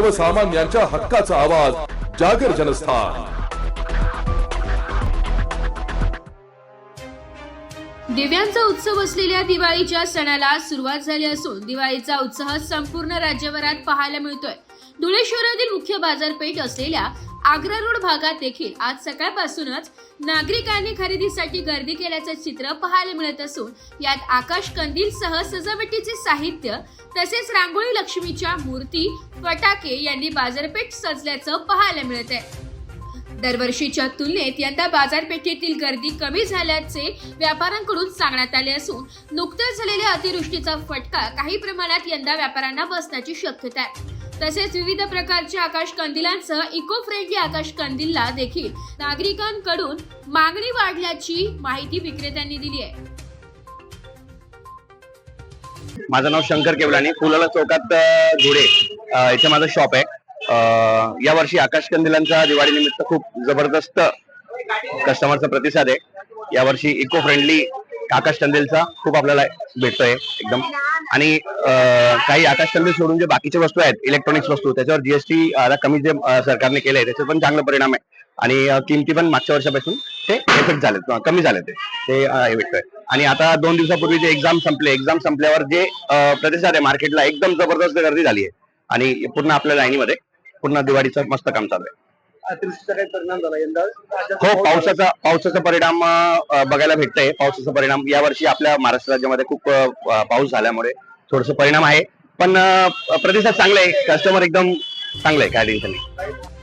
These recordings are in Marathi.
सर्वसामान्यांच्या हक्काचा आवाज जागर जनस्थान. दिव्यांचा उत्सव असलेल्या दिवाळीच्या सणाला सुरुवात झाली असून दिवाळीचा उत्साह संपूर्ण राज्यभरात पाहायला मिळतोय. धुळे शहरातील मुख्य बाजारपेठ असलेल्या आग्रा रोड भागात देखील आज सकाळपासूनच नागरिकांनी खरेदीसाठी गर्दी केल्याचं चित्र पाहायला मिळत असून यात आकाश कंदीलसह सजावटीचे साहित्य तसेच रांगोळी लक्ष्मीच्या मूर्ती फटाके यांनी बाजारपेठ सजल्याचं पाहायला मिळत आहे दरवर्षीच्या तुलनेत यंदा बाजारपेठेतील गर्दी कमी झाल्याचे व्यापाऱ्यांकडून सांगण्यात आले असून नुकत्याच झालेल्या अतिवृष्टीचा फटका काही प्रमाणात यंदा व्यापाऱ्यांना बसण्याची शक्यता आहे. तसेच विविध प्रकारच्या आकाश कंदिलांसह इको फ्रेंडली आकाश कंदिलला देखील नागरिकांकडून मागणी वाढल्याची माहिती विक्रेत्यांनी दिली आहे. माझं नाव शंकर केवलानी फुलाला चौकात घुडे धुळे. इथे माझं शॉप आहे. या वर्षी आकाश कंदिलांचा दिवाळी निमित्त खूप जबरदस्त कस्टमरचा प्रतिसाद आहे. यावर्षी इको फ्रेंडली आकाश कंदिलचा खूप आपल्याला भेटतोय एकदम. आणि काही आकाश कंदील सोडून जे बाकीचे वस्तू आहेत इलेक्ट्रॉनिक्स वस्तू त्याच्यावर जीएसटी आता कमी जे सरकारने केलंय त्याचा पण चांगला परिणाम आहे. आणि किमती पण मागच्या वर्षापासून ते इफेक्ट झाले कमी झाले ते. हे भेटतोय. आणि आता दोन दिवसापूर्वी जे एक्झाम संपले एक्झाम संपल्यावर जे प्रतिसाद आहे मार्केटला एकदम जबरदस्त गर्दी झाली आहे. आणि पूर्ण आपल्या लाईनीमध्ये पूर्ण दिवाळीचं मस्त काम चालू आहे. अतिवृष्टीचा काही परिणाम झाला यंदा हो पावसाचा पावसाचा परिणाम बघायला भेटतंय. पावसाचा परिणाम यावर्षी आपल्या महाराष्ट्र राज्यामध्ये खूप पाऊस झाल्यामुळे थोडस परिणाम आहे. पण प्रतिसाद चांगले आहे. कस्टमर एकदम चांगले आहे काय टेन्शन नाही.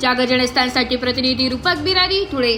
जागर जनस्थानसाठी प्रतिनिधी रूपक बिरारी धुळे.